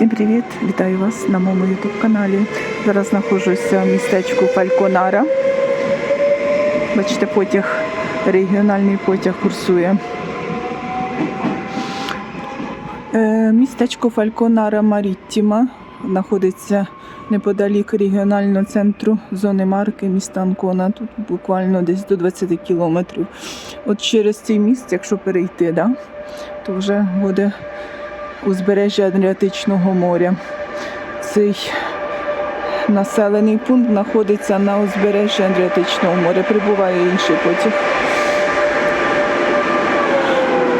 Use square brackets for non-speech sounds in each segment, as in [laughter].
Всім привіт! Вітаю вас на моєму YouTube каналі. Зараз знаходжуся в містечку Фальконара. Бачите, потяг, регіональний потяг курсує. Е, Містечко Фальконара Маріттіма знаходиться неподалік регіонального центру зони марки міста Анкона. Тут буквально десь до 20 кілометрів. От через цей міст, якщо перейти, да, то вже буде узбережжя Адріатичного моря. Цей населений пункт знаходиться на узбережжі Адріатичного моря. Прибуває інший потяг.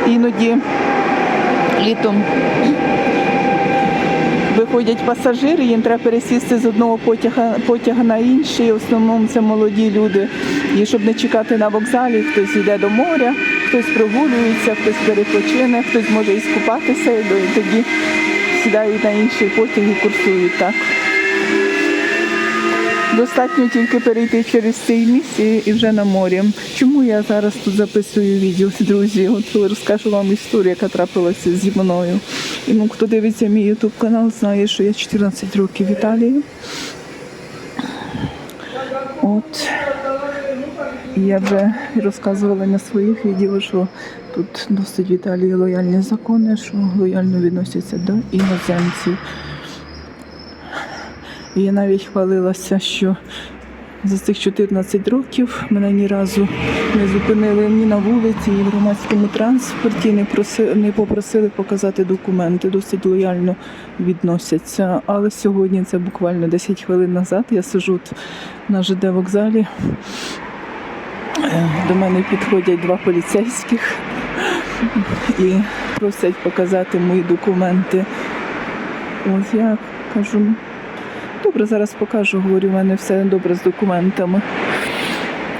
Іноді літом виходять пасажири, їм треба пересісти з одного потяга, потяга на інший. В основному це молоді люди. І щоб не чекати на вокзалі, хтось йде до моря, хтось прогулюється, хтось перепочине, хтось може і скупатися, і тоді сідають на інший потяг і курсують так. Достатньо тільки перейти через цей міст і вже на морі. Чому я зараз тут записую відео, друзі? От розкажу вам історію, яка трапилася зі мною. І ну, хто дивиться мій ютуб канал, знає, що я 14 років в Італії. От я вже розказувала на своїх відео, що тут досить в Італії лояльні закони, що лояльно відносяться до іноземців. І я навіть хвалилася, що за цих 14 років мене ні разу не зупинили ні на вулиці, ні в громадському транспорті, не проси, не попросили показати документи. Досить лояльно відносяться. Але сьогодні це буквально 10 хвилин назад. Я сижу на ЖД вокзалі. До мене підходять два поліцейських і просять показати мої документи. Ось я кажу, добре, зараз покажу, говорю, у мене все добре з документами.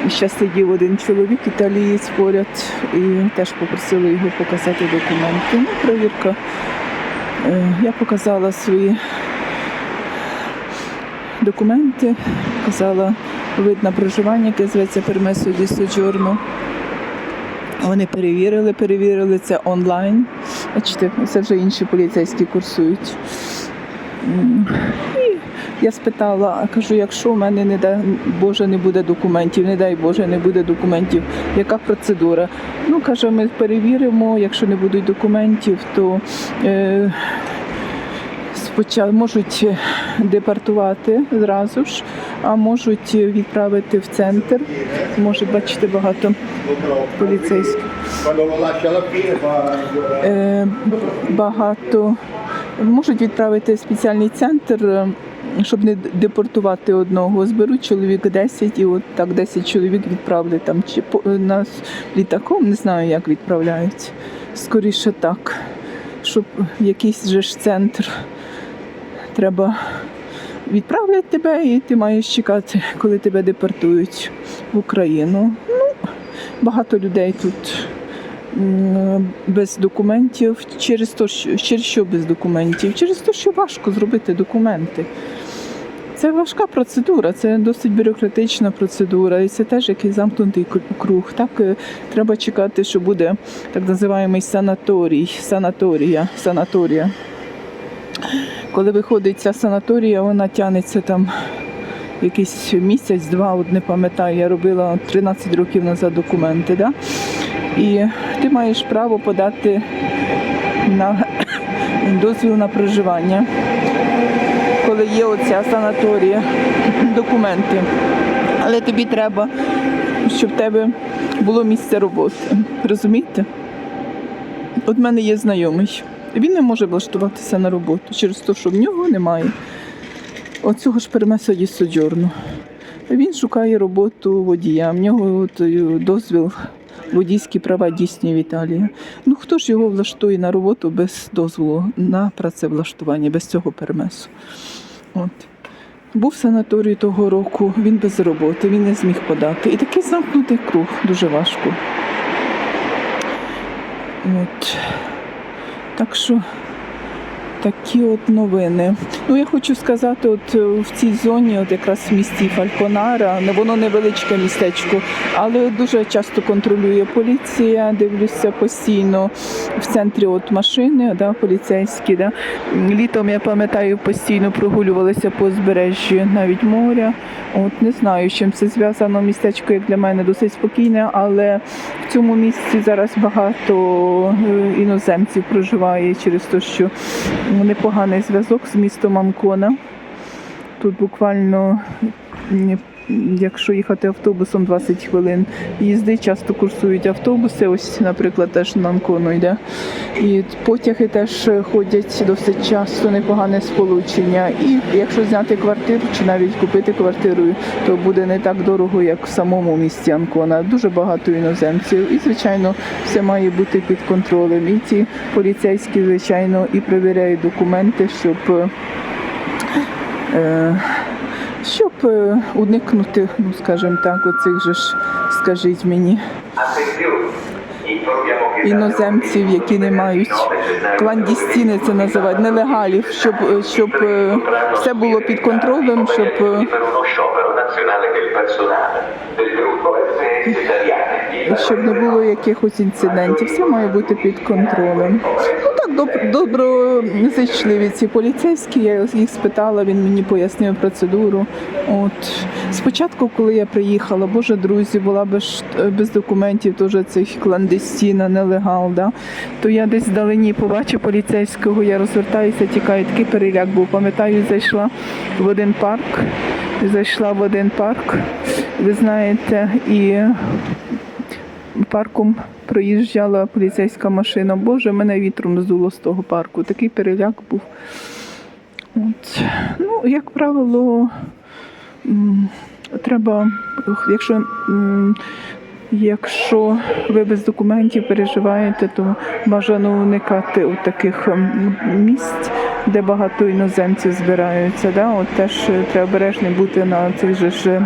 І ще сидів один чоловік, італієць поряд, і теж попросили його показати документи. Ну, перевірка. Е, Я показала свої документи, показала вид на проживання, яке зветься Пермесо ді Соджорно. Вони перевірили, перевірили це онлайн. Бачите, це вже інші поліцейські курсують. І я спитала, кажу, якщо в мене не дай Боже не буде документів, не дай Боже, не буде документів, яка процедура? Ну, каже, ми перевіримо, якщо не будуть документів, то е, можуть депортувати зразу ж, а можуть відправити в центр. Може, бачите, багато поліцейських. Е, багато можуть відправити в спеціальний центр, е, щоб не депортувати одного. Зберуть чоловік 10 і от так 10 чоловік відправлять там чи по- на с- літаком, не знаю, як відправляють. Скоріше так, щоб якийсь же ж центр треба відправлять тебе, і ти маєш чекати, коли тебе депортують в Україну. Ну, багато людей тут без документів. Через те, що через що без документів? Через те, що важко зробити документи. Це важка процедура, це досить бюрократична процедура, і це теж якийсь замкнутий круг. Так е, треба чекати, що буде так називаємий санаторій, санаторія, санаторія. Коли виходить ця санаторія, вона тягнеться там якийсь місяць-два, от не пам'ятаю, я робила 13 років назад документи. Да? І ти маєш право подати на [coughs] дозвіл на проживання, коли є оця санаторія, [laughs] документи. Але тобі треба, щоб в тебе було місце роботи. Розумієте? От в мене є знайомий. Він не може влаштуватися на роботу через те, що в нього немає оцього ж перемеса ді соджорну. Він шукає роботу водія. В нього е, дозвіл водійські права дійсні в Італії. Ну хто ж його влаштує на роботу без дозволу на працевлаштування, без цього перемесу? От. Був в санаторії того року, він без роботи, він не зміг подати. І такий замкнутий круг дуже важко. От. Так що Такі от новини. Ну я хочу сказати, от е, в цій зоні, от якраз в місті Фальконара, воно невеличке містечко, але дуже часто контролює поліція. Дивлюся постійно в центрі от машини, да, поліцейські. Да. Літом я пам'ятаю, постійно прогулювалися по узбережжі навіть моря. От не знаю, чим це зв'язано. Містечко як для мене досить спокійне, але цьому місці зараз багато е, іноземців проживає через те, що непоганий зв'язок з містом Анкона. Тут буквально, якщо їхати автобусом 20 хвилин їзди, часто курсують автобуси. Ось, наприклад, теж на Анкону йде. І потяги теж ходять досить часто, непогане сполучення. І якщо зняти квартиру чи навіть купити квартиру, то буде не так дорого, як в самому місті Анкона. Дуже багато іноземців. І, звичайно, все має бути під контролем. І ці поліцейські, звичайно, і перевіряють документи, щоб. е, Щоб е, уникнути, ну скажімо так, оцих же ж, скажіть мені, іноземців, які не мають кландістіни, це називають нелегалів, щоб, е, щоб е, все було під контролем, щоб щоб не було якихось інцидентів. Все має бути під контролем. Доброзичливі ці поліцейські. Я їх спитала, він мені пояснив процедуру. От спочатку, коли я приїхала, боже друзі, була без, без документів, теж цих кландестіна, нелегал. Да? То я десь вдалині побачив поліцейського, я розвертаюся, тікаю, такий переляк був. Пам'ятаю, зайшла в один парк. Зайшла в один парк, ви знаєте, і парком проїжджала поліцейська машина. Боже, мене вітром здуло з того парку. Такий переляк був. От. Ну, як правило, треба, якщо, якщо ви без документів переживаєте, то бажано уникати от таких місць, де багато іноземців збираються. Да? От теж е, треба обережним бути на цих же ж.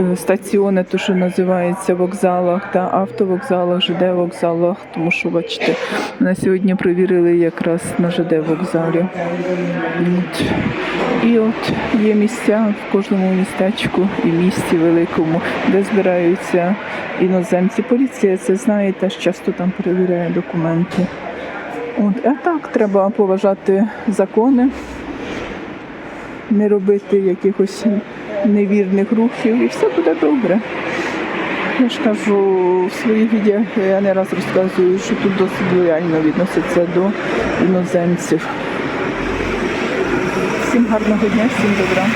Е, стаціони, то що називається вокзалах та автовокзалах, ЖД вокзалах, тому що бачите, на сьогодні провірили якраз на ЖД вокзалі. От. І от є місця в кожному містечку і місті великому, де збираються іноземці. Поліція це знає, теж часто там перевіряє документи. От, а так треба поважати закони не робити якихось невірних рухів, і все буде добре. Я ж кажу, в своїх відео я не раз розказую, що тут досить лояльно відносяться до іноземців. Всім гарного дня, всім добра.